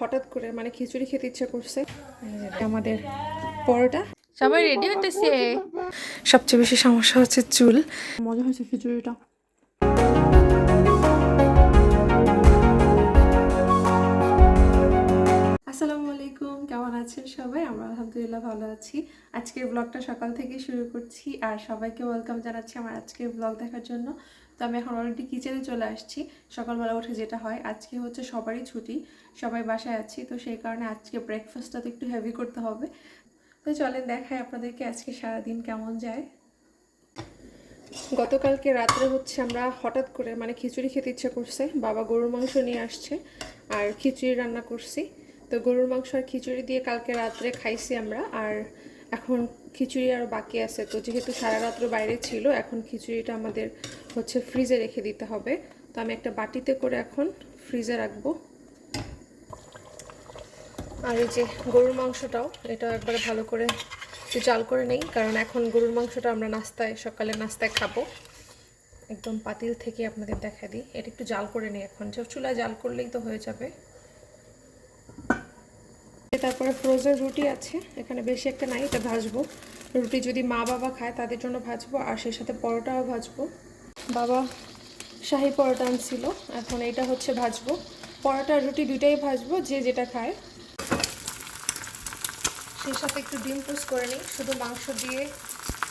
হঠাৎ করে মানে খিচুড়ি খেতে ইচ্ছে করছে। আমাদের পরোটা। সবাই রেডি হতেছে সবচেয়ে বেশি সমস্যা হচ্ছে চুল। মজা হয়েছে খিচুড়িটা। আসসালামু আলাইকুম কেমন আছেন সবাই? আমরা আলহামদুলিল্লাহ ভালো আছি। আজকের ব্লগটা সকাল থেকে শুরু করছি। আর সবাইকে ওয়েলকাম জানাচ্ছি আমার আজকের ব্লগ দেখার জন্য। তো আমি এখন অলরেডি কিচেনে চলে আসছি। সকালবেলা উঠে যেটা হয়, আজকে হচ্ছে সবারই ছুটি, সবাই বাসায় আছি, তো সেই কারণে আজকে ব্রেকফাস্টটা তো একটু হেভি করতে হবে। তো চলেন দেখাই আপনাদেরকে আজকে সারাদিন কেমন যায়। গতকালকে রাত্রে হচ্ছে আমরা হঠাৎ করে মানে খিচুড়ি খেতে ইচ্ছে করছে, বাবা গরুর মাংস নিয়ে আসছে আর খিচুড়ি রান্না করছি। তো গরুর মাংস আর খিচুড়ি দিয়ে কালকে রাত্রে খাইছি আমরা, আর এখন খিচুড়ি আরও বাকি আছে। তো যেহেতু সারা রাত্র বাইরে ছিল, এখন খিচুড়িটা আমাদের হচ্ছে ফ্রিজে রেখে দিতে হবে। তো আমি একটা বাটিতে করে এখন ফ্রিজে রাখব। আর এই যে গরুর মাংসটাও এটা একবারে ভালো করে একটু জাল করে নেই, কারণ এখন গরুর মাংসটা আমরা নাস্তায়, সকালে নাস্তায় খাব। একদম পাতিল থেকে আপনাদের দেখা দিই। এটা একটু জাল করে নিই এখন। চুলায় জাল করলেই তো হয়ে যাবে। তারপরে ফ্রোজেন রুটি আছে। এখানে বেশি একটা নাই, এটা ভাজবো। রুটি যদি মা বাবা খায়, তাদের জন্য ভাজবো, আর সেই সাথে পরোটাও ভাজবো। বাবা শাহি পরোটা আনছিল, এখন এটা হচ্ছে ভাজবো। পরোটা রুটি দুইটাই ভাজবো, যে যেটা খায়। সেই সাথে একটু ডিম পোস্ট করে নিই, শুধু মাংস দিয়ে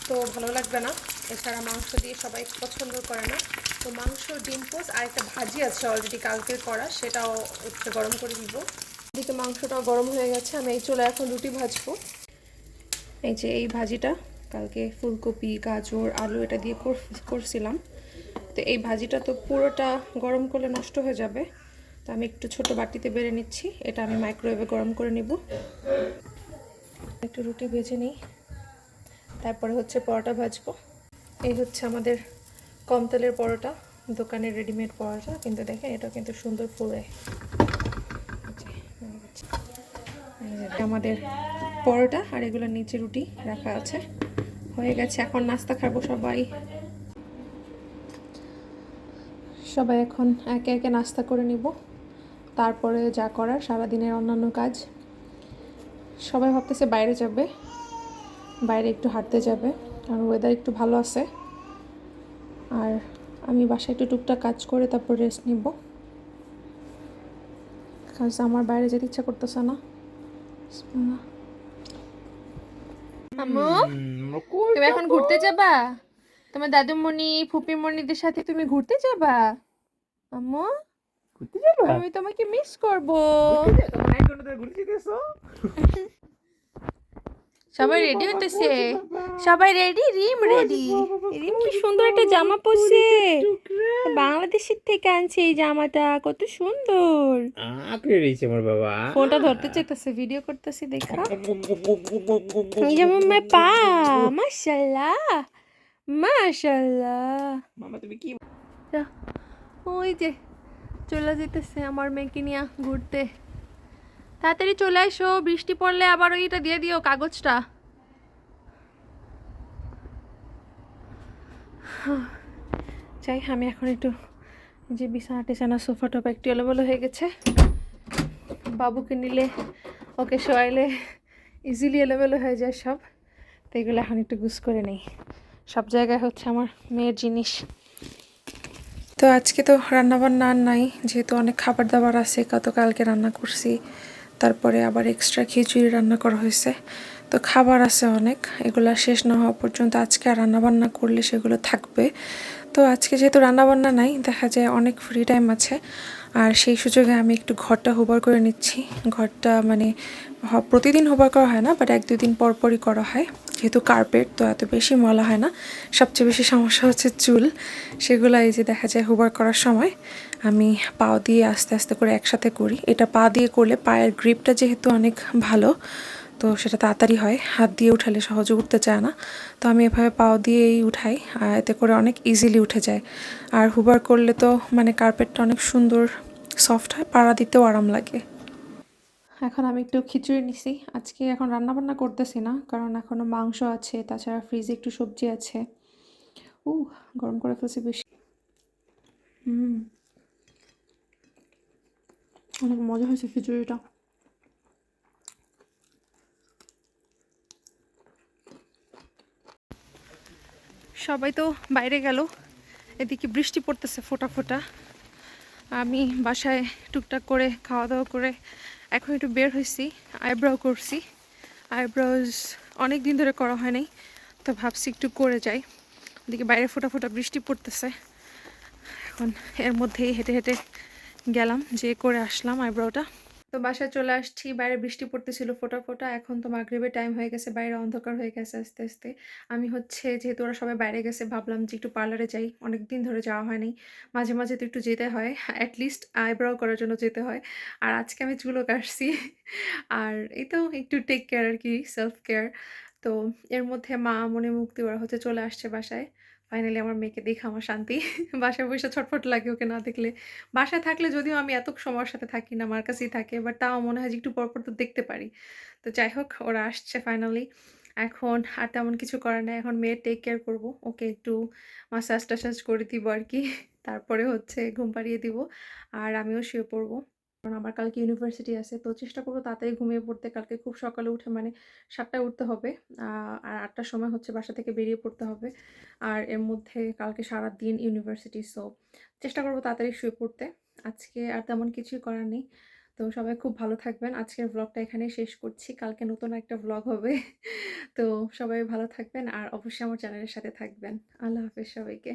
তো ভালো লাগবে না। এছাড়া মাংস দিয়ে সবাই পছন্দ করে না। তো মাংস, ডিম পোস্ট আর একটা ভাজি আছে অলরেডি কালকের করা, সেটাও একটু গরম করে দিব। এদিকে মাংসটা গরম হয়ে গেছে, আমি এই চলে এখন রুটি ভাজবো। এই যে এই ভাজিটা, কালকে ফুলকপি, গাজর, আলু এটা দিয়ে কর- করছিলাম। তো এই ভাজিটা তো পুরোটা গরম করলে নষ্ট হয়ে যাবে। তো আমি একটু ছোট বাটিতে বেড়ে নিচ্ছি, এটা আমি মাইক্রোওয়েভে গরম করে নিব। একটু রুটি ভেজে নিই, তারপরে হচ্ছে পরোটা ভাজবো। এই হচ্ছে আমাদের কম তেলের পরোটা, দোকানের রেডিমেড পরোটা, কিন্তু দেখেন এটা কিন্তু সুন্দর ফুলে। আমাদের পরোটা আর এগুলোর নিচে রুটি রাখা আছে। হয়ে গেছে, এখন নাস্তা খাব সবাই। সবাই এখন একে একে নাস্তা করে নিব। তারপরে যা করার, সারাদিনের অন্যান্য কাজ। সবাই ভাবতেছে বাইরে যাবে, বাইরে একটু হাঁটতে যাবে, আর ওয়েদার একটু ভালো আছে। আর আমি বাসায় একটু টুকটাক কাজ করে তারপর রেস্ট নিব। কাজ আমার বাইরে যেতে ইচ্ছা করতেছে না। আম্মু তুমি এখন ঘুরতে যাবা? তোমার দাদুমণি ফুপিমণিদের সাথে তুমি ঘুরতে যাবা? আম্মু ঘুরতে যাবা? আমি তোমাকে মিস করব। ঘুরতে যেতেছো? সবাই রেডি হতেছে সবাই রেডি রিম রেডি রিম কি সুন্দর একটা জামা পরছে। বাংলাদেশের থেকে আনছে এই জামাটা কত সুন্দর। আঁকড়ে রয়েছে আমার বাবা। ফোনটা ধরতে চাইতেছে ভিডিও করতেছি দেখা। এই যেমন মে পা মাশাল্লাহ মাশাল্লাহ। মামা তুমি কি যা, ওই যে চলে যেতেছে আমার মেয়েকে নিয়ে ঘুরতে। তাড়াতাড়ি চলে আসো বৃষ্টি পড়লে আবার ওইটা দিয়ে দিও কাগজটা। চাই আমি এখন একটু যে বিছানা টিছানা, সোফা টোফা একটু এলোমেলো হয়ে গেছে। বাবুকে নিলে, ওকে শোয়াইলে ইজিলি এলোমেলো হয়ে যায় সব। তো এগুলো এখন একটু গুছ করে নেই। সব জায়গায় হচ্ছে আমার মেয়ের জিনিস। তো আজকে তো রান্নাবান্না আর নাই, যেহেতু অনেক খাবার দাবার আছে কত কালকে রান্না করছি। তারপরে আবার এক্সট্রা খিচুড়ি রান্না করা হয়েছে। তো খাবার আছে অনেক, এগুলো শেষ না হওয়া পর্যন্ত আজকে আর রান্নাবান্না করলে সেগুলো থাকবে। তো আজকে যেহেতু রান্নাবান্না নাই, দেখা যায় অনেক ফ্রি টাইম আছে, আর সেই সুযোগে আমি একটু ঘরটা হোবার করে নিচ্ছি। ঘরটা মানে প্রতিদিন হোবার করা হয় না বাট এক দুদিন পরপরই করা হয়। যেহেতু কার্পেট তো এত বেশি ময়লা হয় না। সবচেয়ে বেশি সমস্যা হচ্ছে চুল। সেগুলো এই যে দেখা যায় হুবার করার সময় আমি পাও দিয়ে আস্তে আস্তে করে একসাথে করি। এটা পা দিয়ে করলে পায়ের গ্রিপটা যেহেতু অনেক ভালো, তো সেটা তাড়াতাড়ি হয়। হাত দিয়ে উঠালে সহজে উঠতে চায় না। তো আমি এভাবে পাও দিয়েই উঠাই, আর এতে করে অনেক ইজিলি উঠে যায়। আর হুবার করলে তো মানে কার্পেটটা অনেক সুন্দর সফট হয়, পাড়া দিতেও আরাম লাগে। এখন আমি একটু খিচুড়ি নিছি। আজকে এখন রান্না বান্না করতেছি না, কারণ এখনও মাংস আছে, তাছাড়া ফ্রিজে একটু সবজি আছে। উ গরম করে ফেলছি বেশি। অনেক মজা হয়েছে খিচুড়িটা। সবাই তো বাইরে গেল, এদিকে বৃষ্টি পড়তেছে ফোটা ফোটা। আমি বাসায় টুকটাক করে খাওয়া দাওয়া করে এখন একটু বের হয়েছি আইব্রাও করছি। আইব্রাউজ অনেক দিন ধরে করা হয় নাই, তো ভাবছি একটু করে যাই। ওদিকে বাইরে ফোটা ফোটা বৃষ্টি পড়তেছে। এখন এর মধ্যেই হেঁটে হেঁটে গেলাম যে করে আসলাম আইব্রাওটা তো বাসায় চলে আসছি, বাইরে বৃষ্টি পড়তেছিল ফোটা ফোটা, এখন তো মাগরিবের টাইম হয়ে গেছে, বাইরে অন্ধকার হয়ে গেছে আস্তে আস্তে। আমি হচ্ছে যেহেতু ওরা সবাই বাইরে গেছে, ভাবলাম যে একটু পার্লারে যাই অনেক দিন ধরে যাওয়া হয়নি। মাঝে মাঝে তো একটু যেতে হয় অ্যাটলিস্ট আইব্রাও করার জন্য যেতে হয়। আর আজকে আমি চুলও কাটছি। আর এই তো একটু টেক কেয়ার আর কি সেলফ কেয়ার তো এর মধ্যে মা মনে মুক্তি ওরা হচ্ছে চলে আসছে বাসায়। ফাইনালি আমার মেয়েকে দেখে আমার শান্তি। বাসায় বসে ছটফট লাগে ওকে না দেখলে। বাসায় থাকলে যদিও আমি এত সময়ের সাথে থাকি না আমার কাছেই থাকে বাট তাও মনে হয় যে একটু পরপর তো দেখতে পারি। তো যাই হোক, ওরা আসছে ফাইনালি এখন আর তেমন কিছু করার নেই। এখন মেয়ের টেক কেয়ার করব। ওকে একটু মাসাজ টাসাজ করে দিব আর কি। তারপরে হচ্ছে ঘুম পাড়িয়ে দিব। আর আমিও শুয়ে পড়ব। কারণ আমার কালকে ইউনিভার্সিটি আছে, তো চেষ্টা করব তাড়াতাড়ি ঘুমিয়ে পড়তে। কালকে খুব সকালে উঠে মানে সাতটায় উঠতে হবে আর আটটার সময় হচ্ছে বাসা থেকে বেরিয়ে পড়তে হবে। আর এর মধ্যে কালকে সারা দিন ইউনিভার্সিটি, সো চেষ্টা করব তাড়াতাড়ি শুয়ে পড়তে। আজকে আর তেমন কিছুই করার নেই। তো সবাই খুব ভালো থাকবেন। আজকের ব্লগটা এখানেই শেষ করছি। কালকে নতুন একটা ব্লগ হবে। তো সবাই ভালো থাকবেন আর অবশ্যই আমার চ্যানেলের সাথে থাকবেন। আল্লাহ হাফেজ সবাইকে।